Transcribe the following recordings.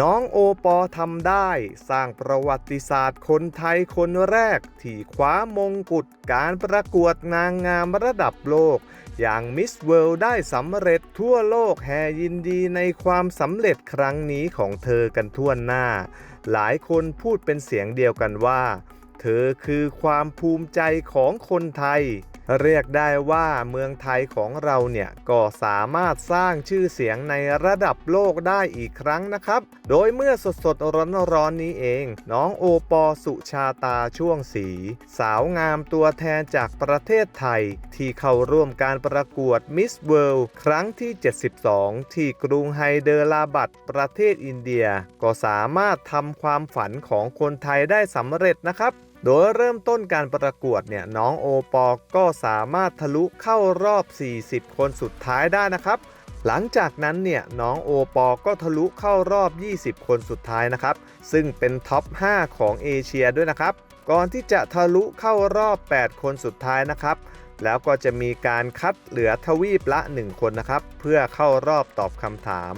น้องโอปอทำได้ สร้างประวัติศาสตร์คนไทยคนแรก ที่คว้ามงกุฎการประกวดนางงามระดับโลก อย่างมิสเวิลด์ได้สำเร็จทั่วโลกแห่ยินดีในความสำเร็จครั้งนี้ของเธอกันทั่วหน้า หลายคนพูดเป็นเสียงเดียวกันว่า เธอคือความภูมิใจของคนไทย เรียกได้ว่าเมืองไทยของเราเนี่ยก็สามารถสร้างชื่อเสียงในระดับโลกได้อีกครั้งนะครับ โดยเมื่อสดสดร้อนร้อนๆนี้เอง น้องโอปอสุชาตาช่วงสี สาวงามตัวแทนจากประเทศไทย ที่เข้าร่วมการประกวดมิสเวิลด์ครั้งที่ 72 ที่กรุงไฮเดอลาบัดประเทศอินเดีย ก็สามารถทำความฝันของคนไทยได้สำเร็จนะครับ โดยเริ่มต้นการประกวดเนี่ยน้องโอปอก็สามารถทะลุเข้ารอบ 40 คนสุดท้ายได้นะครับ หลังจากนั้นเนี่ยน้องโอปอก็ทะลุเข้ารอบ 20 คนสุดท้ายนะครับ ซึ่งเป็นท็อป 5 ของเอเชียด้วยนะครับ ก่อนที่จะทะลุเข้ารอบ 8 คนสุดท้ายนะครับ แล้วก็จะมีการคัดเหลือทวีปละ 1 คนนะครับ เพื่อเข้ารอบตอบคำถาม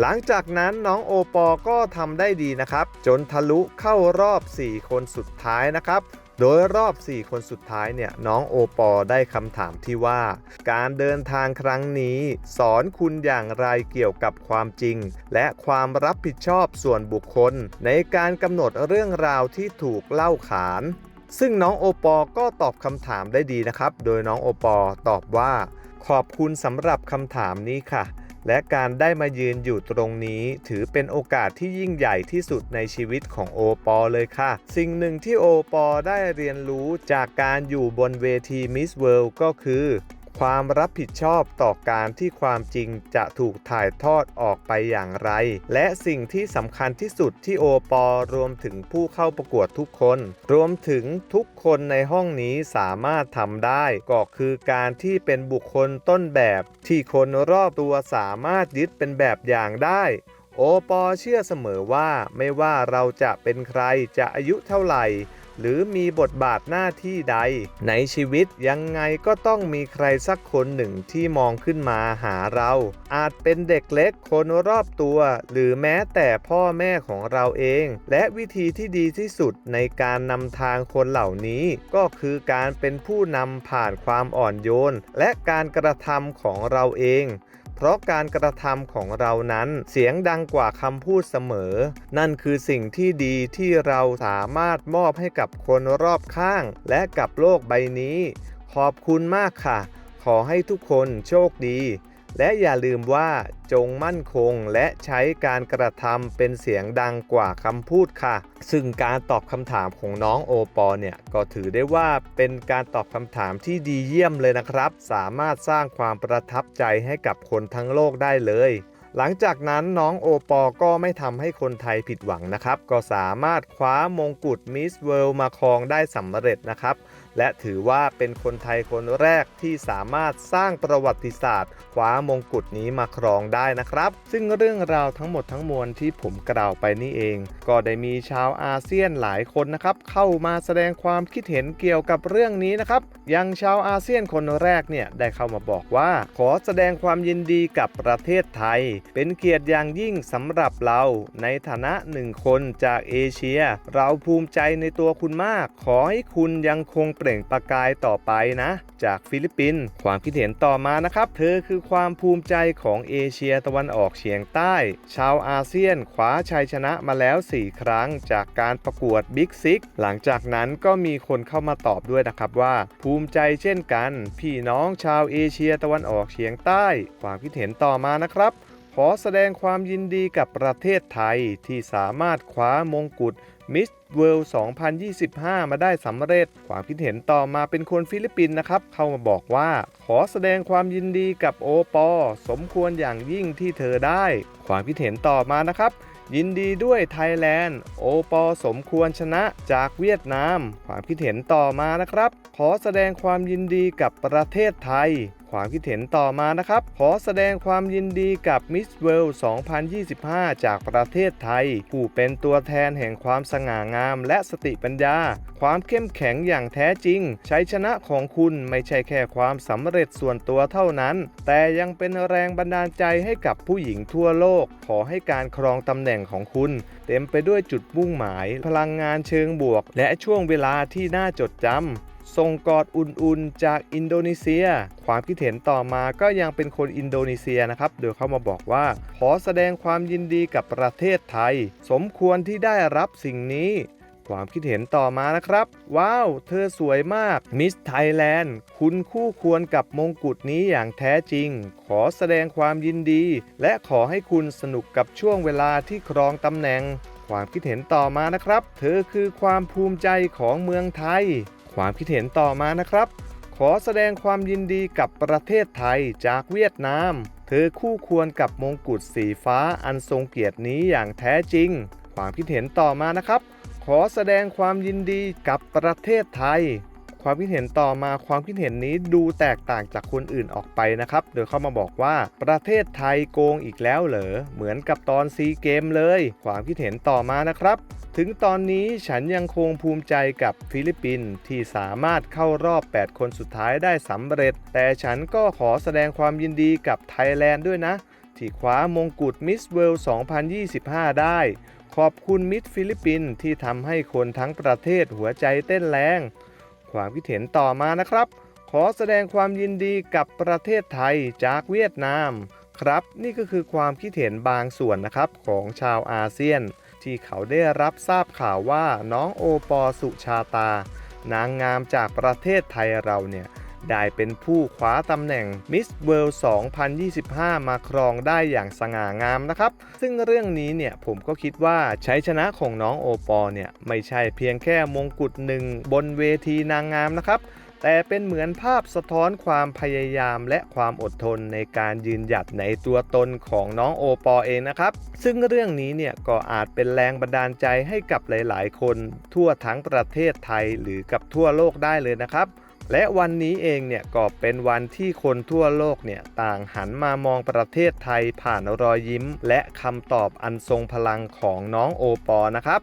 หลังจากนั้นน้องโอปอก็ทำได้ดีนะครับ จนทะลุเข้ารอบ 4 คนสุดท้ายนะครับ โดยรอบ 4 คนสุดท้ายเนี่ยน้องโอปอได้คำถามที่ว่า การเดินทางครั้งนี้ สอนคุณอย่างไรเกี่ยวกับความจริง และความรับผิดชอบส่วนบุคคล ในการกำหนดเรื่องราวที่ถูกเล่าขาน ซึ่งน้องโอปอก็ตอบคำถามได้ดีนะครับ โดยน้องโอปอตอบว่า ขอบคุณสำหรับคำถามนี้ค่ะ และการได้มายืนอยู่ตรงนี้ ถือเป็นโอกาสที่ยิ่งใหญ่ที่สุดในชีวิตของโอปอเลยค่ะ สิ่งหนึ่งที่โอปอได้เรียนรู้จากการอยู่บนเวทีมิสเวิลด์ก็คือ ความรับผิดชอบต่อการที่ความจริงจะถูกถ่ายทอดออกไปอย่างไร และสิ่งที่สำคัญที่สุดที่โอปอรวมถึงผู้เข้าประกวดทุกคน รวมถึงทุกคนในห้องนี้สามารถทำได้ ก็คือการที่เป็นบุคคลต้นแบบ ที่คนรอบตัวสามารถยึดเป็นแบบอย่างได้โอปอเชื่อเสมอว่าไม่ว่าเราจะเป็นใครจะอายุเท่าไหร่ หรือมีบทบาทหน้าที่ใด ในชีวิตยังไงก็ต้องมีใครสักคนหนึ่งที่มองขึ้นมาหาเรา อาจเป็นเด็กเล็กคนรอบตัว หรือแม้แต่พ่อแม่ของเราเอง และวิธีที่ดีที่สุดในการนำทางคนเหล่านี้ ก็คือการเป็นผู้นำผ่านความอ่อนโยน และการกระทำของเราเอง เพราะการกระทำของเรานั้นเสียงดังกว่าคำพูดเสมอ นั่นคือสิ่งที่ดีที่เราสามารถมอบให้กับคนรอบข้าง และกับโลกใบนี้ ขอบคุณมากค่ะ ขอให้ทุกคนโชคดี และอย่าลืมว่าจงมั่นคงและใช้การกระทำเป็นเสียงดังกว่าคำพูดค่ะ ซึ่งการตอบคำถามของน้องโอปอเนี่ยก็ถือได้ว่าเป็นการตอบคำถามที่ดีเยี่ยมเลยนะครับ สามารถสร้างความประทับใจให้กับคนทั้งโลกได้เลยหลังจากนั้นน้องโอปอก็ไม่ทำให้คนไทยผิดหวังนะครับ ก็สามารถคว้ามงกุฎมิสเวิลด์มาครองได้สำเร็จนะครับ และถือว่าเป็นคนไทยคนแรกที่สามารถสร้างประวัติศาสตร์คว้ามงกุฎนี้มาครองได้นะครับ ซึ่งเรื่องราวทั้งหมดทั้งมวลที่ผมกล่าวไปนี่เอง ก็ได้มีชาวอาเซียนหลายคนนะครับเข้ามาแสดงความคิดเห็นเกี่ยวกับเรื่องนี้นะครับอยังชาวอาเซียนคนแรกเนี่ยได้เข้ามาบอกว่า ขอแสดงความยินดีกับประเทศไทย เป็นเกียรติอย่างยิ่งสำหรับเราในฐานะหนึ่งคนจากเอเชีย เราภูมิใจในตัวคุณมาก ขอให้คุณยังคงเปล่งประกายต่อไปนะ จากฟิลิปปินส์ความคิดเห็นต่อมานะครับ เธอคือความภูมิใจของเอเชียตะวันออกเฉียงใต้ ชาวอาเซียนคว้าชัยชนะมาแล้ว 4 ครั้ง จากการประกวดบิ๊กซิกหลังจากนั้นก็มีคนเข้ามาตอบด้วยนะครับว่า ภูมิใจเช่นกัน พี่น้องชาวเอเชียตะวันออกเฉียงใต้ ความคิดเห็นต่อมานะครับ ขอแสดงความยินดีกับประเทศไทยที่สามารถคว้ามงกุฎมิสเวิลด์2025 มาได้สำเร็จ ความคิดเห็นต่อมาเป็นคนฟิลิปปินส์นะครับ เข้ามาบอกว่า ขอแสดงความยินดีกับโอปอ สมควรอย่างยิ่งที่เธอได้ ความคิดเห็นต่อมานะครับ ยินดีด้วยไทยแลนด์ โอปอสมควรชนะจากเวียดนาม ความคิดเห็นต่อมานะครับ ขอแสดงความยินดีกับประเทศไทย ความคิดเห็นต่อมานะครับ ขอแสดงความยินดีกับ Miss World 2025 จากประเทศไทย ผู้เป็นตัวแทนแห่งความสง่างามและสติปัญญา ความเข้มแข็งอย่างแท้จริง ชัยชนะของคุณไม่ใช่แค่ความสำเร็จส่วนตัวเท่านั้น แต่ยังเป็นแรงบันดาลใจให้กับผู้หญิงทั่วโลก ขอให้การครองตำแหน่งของคุณ เต็มไปด้วยจุดมุ่งหมาย พลังงานเชิงบวก และช่วงเวลาที่น่าจดจำ ส่งกอดอุ่นๆ จากอินโดนีเซีย ความคิดเห็นต่อมาก็ยังเป็นคนอินโดนีเซียนะครับ โดยเขามาบอกว่า ขอแสดงความยินดีกับประเทศไทย สมควรที่ได้รับสิ่งนี้ ความคิดเห็นต่อมานะครับ ว้าว เธอสวยมาก มิสไทยแลนด์ คุณคู่ควรกับมงกุฎนี้อย่างแท้จริง ขอแสดงความยินดี และขอให้คุณสนุกกับช่วงเวลาที่ครองตำแหน่ง ความคิดเห็นต่อมานะครับ เธอคือความภูมิใจของเมืองไทย ความคิดเห็นต่อมานะครับ ขอแสดงความยินดีกับประเทศไทยจากเวียดนาม เธอคู่ควรกับมงกุฎสีฟ้าอันทรงเกียรตินี้อย่างแท้จริง ความคิดเห็นต่อมานะครับ ขอแสดงความยินดีกับประเทศไทย ความคิดเห็นต่อมาความคิดเห็นนี้ดูแตกต่างจากคนอื่นออกไปนะครับ โดยเข้ามาบอกว่า ประเทศไทยโกงอีกแล้วเหรอ เหมือนกับตอนซีเกมเลย ความคิดเห็นต่อมานะครับถึงตอนนี้ฉันยังคงภูมิใจกับฟิลิปปินส์ที่สามารถเข้ารอบ 8 คนสุดท้ายได้สำเร็จ แต่ฉันก็ขอแสดงความยินดีกับไทยแลนด์ด้วยนะ ที่คว้ามงกุฎมิสเวิลด์2025 ได้ ขอบคุณมิสฟิลิปปินส์ที่ทำให้คนทั้งประเทศหัวใจเต้นแรง ความคิดเห็นต่อมานะครับ ขอแสดงความยินดีกับประเทศไทยจากเวียดนาม ครับ นี่ก็คือความคิดเห็นบางส่วนนะครับของชาวอาเซียน ที่เขาได้รับทราบข่าวว่าน้องโอปอสุชาตา นางงามจากประเทศไทยเราเนี่ย ได้เป็นผู้คว้าตำแหน่ง Miss World 2025 มาครองได้อย่างสง่างามนะครับ ซึ่งเรื่องนี้เนี่ยผมก็คิดว่าใชัยชนะของน้องโอปอเนี่ยไม่ใช่เพียงแค่มงกุฎหนึ่งบนเวทีนางงามนะครับแต่เป็นเหมือนภาพสะท้อนความพยายามและความอดทนในการยืนหยัดในตัวตนของน้องโอปอเองนะครับ ซึ่งเรื่องนี้เนี่ยก็อาจเป็นแรงบันดาลใจให้กับหลาย ๆ คน ทั่วทั้งประเทศไทยหรือกับทั่วโลกได้เลยนะครับ และวันนี้เองเนี่ยก็เป็นวันที่คนทั่วโลกเนี่ยต่างหันมามองประเทศไทยผ่านรอยยิ้ม และคำตอบอันทรงพลังของน้องโอปอนะครับ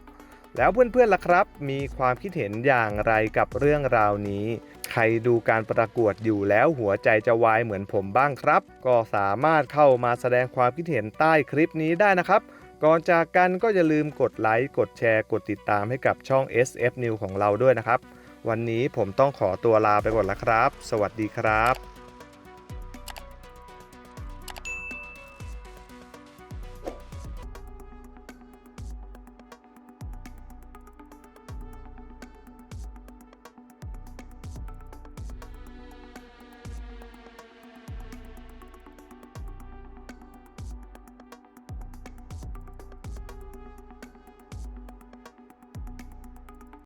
แล้วเพื่อนๆล่ะครับ มีความคิดเห็นอย่างไรกับเรื่องราวนี้ ใครดูการประกวดอยู่แล้วหัวใจจะวายเหมือนผมบ้างครับ ก็สามารถเข้ามาแสดงความคิดเห็นใต้คลิปนี้ได้นะครับก่อนจากกันก็อย่าลืมกดไลค์กดแชร์กดติดตามให้กับช่อง SF New ของเราด้วยนะครับ วันนี้ผมต้องขอตัวลาไปก่อนละครับ สวัสดีครับ